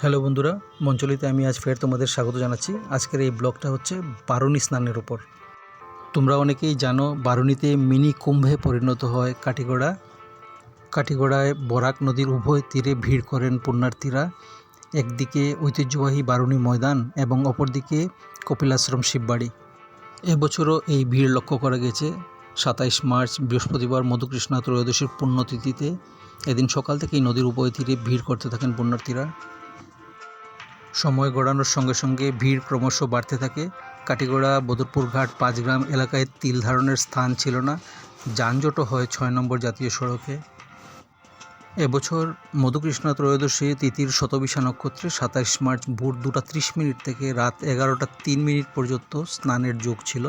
Hello বন্ধুরা, মঞ্চলিতে আমি আজ ফের তোমাদের স্বাগত জানাচ্ছি। আজকের এই ব্লগটা হচ্ছে বারুণী স্নানের ওপর তোমরা অনেকেই জানো, বারুণীতে মিনি কুম্ভে পরিণত হয় কাটিগড়া কাটিগড়ায় বরাক নদীর উভয় তীরে ভিড় করেন পুণ্যার্থীরা। একদিকে ঐতিহ্যবাহী বারুণী ময়দান এবং অপরদিকে কপিলাশ্রম শিববাড়ি। এবছরও এই ভিড় লক্ষ্য করা গেছে। সাতাইশ মার্চ, বৃহস্পতিবার মধুকৃষ্ণা ত্রয়োদশীর পুণ্যতিথিতে। এদিন সকাল থেকেই নদীর উভয় তীরে ভিড় করতে থাকেন পুণ্যার্থীরা। সময় গড়ানোর সঙ্গে সঙ্গে ভিড় ক্রমশ বাড়তে থাকে। কাটিগড়া বদরপুর ঘাট পাঁচগ্রাম এলাকায় তিল ধারণের স্থান ছিল না। যানজটও হয় ছয় নম্বর জাতীয় সড়কে। এবছর মধুকৃষ্ণ ত্রয়োদশী তিথির শতবিশা নক্ষত্রে সাতাইশ মার্চ ভোর দুটা ত্রিশ মিনিট থেকে রাত এগারোটা তিন মিনিট পর্যন্ত স্নানের যোগ ছিল।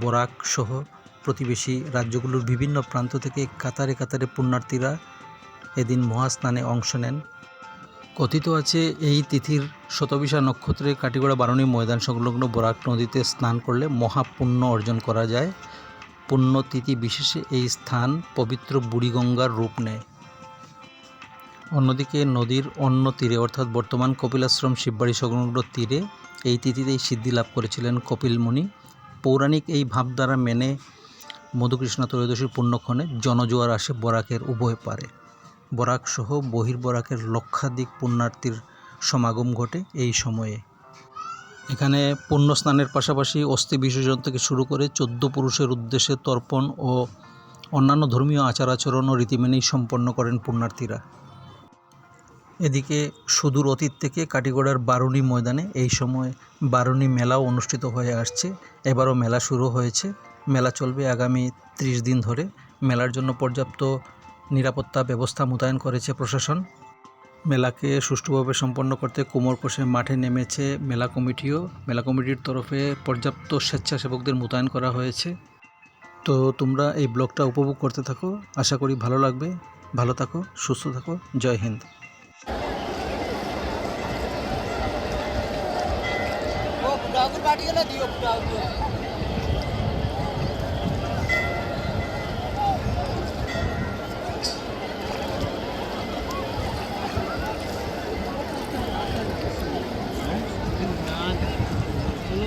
বরাক সহ প্রতিবেশী রাজ্যগুলোর বিভিন্ন প্রান্ত থেকে কাতারে কাতারে পুণ্যার্থীরা এদিন মহাস্নানে অংশ নেন। কথিত আছে, এই তিথির শতবিশা নক্ষত্রে কাটিগড়া বারণী ময়দান সংলগ্ন বরাক নদীতে স্নান করলে মহাপুণ্য অর্জন করা যায়। পুণ্যতিথি বিশেষে এই স্থান পবিত্র বুড়িগঙ্গার রূপ নেয়। অন্যদিকে নদীর অন্য তীরে, অর্থাৎ বর্তমান কপিলাশ্রম শিববাড়ি সংলগ্ন তীরে, এই তিথিতেই সিদ্ধি লাভ করেছিলেন কপিল মুনি পৌরাণিক এই ভাবধারা মেনে মধুকৃষ্ণ ত্রয়োদশীর পুণ্যক্ষণে জনজোয়ার আসে বরাকের উভয় পারে। বরাক সহ বহির্বরাকের লক্ষাধিক পুণ্যার্থীর সমাগম ঘটে এই সময়ে। এখানে পুণ্য স্নানের পাশাপাশি অস্থি বিসর্জন থেকে শুরু করে চোদ্দ পুরুষের উদ্দেশ্যে তর্পণ ও অন্যান্য ধর্মীয় আচার আচরণ ও রীতি মেনেই সম্পন্ন করেন পুণ্যার্থীরা। এদিকে সুদূর অতীত থেকে কাটিগড়ার বারুণী ময়দানে এই সময় বারুণী মেলাও অনুষ্ঠিত হয়ে আসছে। এবারও মেলা শুরু হয়েছে। মেলা চলবে আগামী ত্রিশ দিন ধরে। মেলার জন্য পর্যাপ্ত নিরাপত্তা ব্যবস্থা মোতায়েন করেছে প্রশাসন। মেলাকে সুষ্ঠুভাবে সম্পন্ন করতে কোমর কষে মাঠে নেমেছে মেলা কমিটিও। মেলা কমিটির তরফে পর্যাপ্ত স্বেচ্ছাসেবকদের মোতায়েন করা হয়েছে। তো তোমরা এই ব্লগটা উপভোগ করতে থাকো। আশা করি ভালো লাগবে। ভালো থাকো, সুস্থ থাকো। জয় হিন্দ। দিও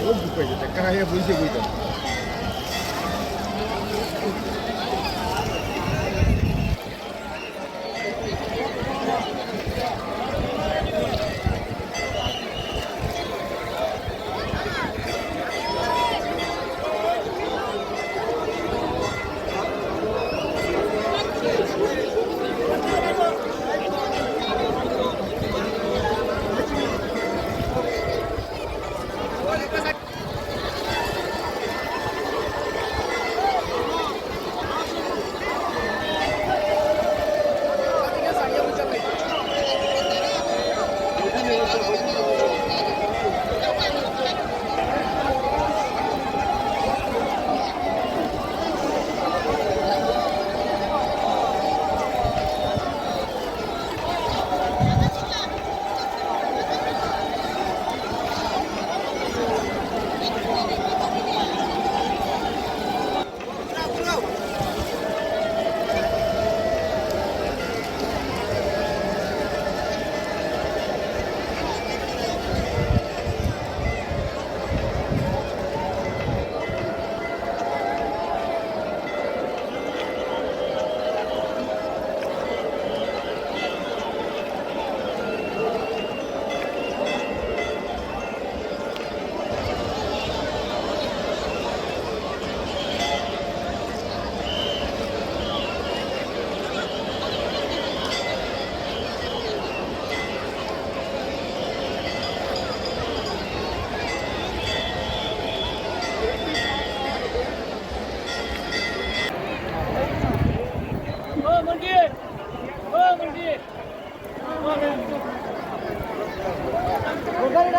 ও বুঝতে টাকা হাইয়া বুঝতে